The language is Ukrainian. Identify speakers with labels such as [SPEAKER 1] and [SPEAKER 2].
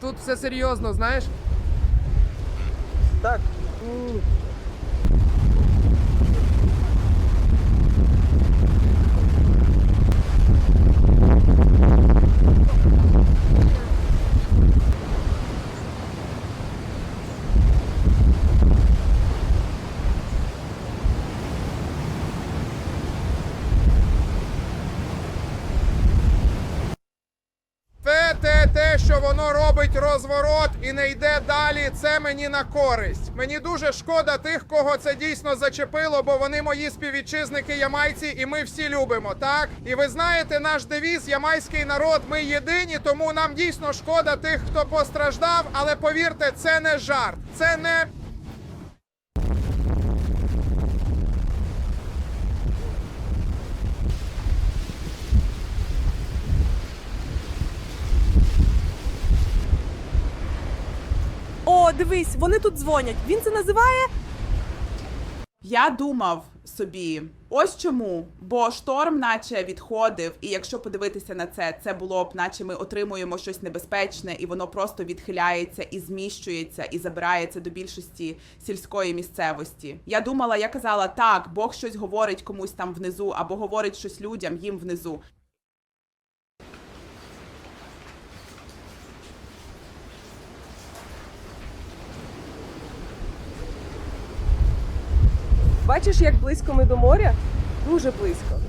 [SPEAKER 1] тут все серйозно, знаєш?
[SPEAKER 2] Так.
[SPEAKER 1] Що воно робить розворот і не йде далі, це мені на користь. Мені дуже шкода тих, кого це дійсно зачепило, бо вони мої співвітчизники ямайці, і ми всі любимо, так? І ви знаєте, наш девіз ямайський народ, ми єдині, тому нам дійсно шкода тих, хто постраждав. Але повірте, це не жарт, це не
[SPEAKER 3] дивись, вони тут дзвонять. Він це називає
[SPEAKER 4] Я думав собі, ось чому, бо шторм, наче відходив, і якщо подивитися на це, це було б, наче ми отримуємо щось небезпечне, і воно просто відхиляється і зміщується, і забирається до більшості сільської місцевості. Я думала, я казала, так, Бог щось говорить комусь там внизу, або говорить щось людям їм внизу.
[SPEAKER 3] Бачиш, як близько ми до моря? Дуже близько.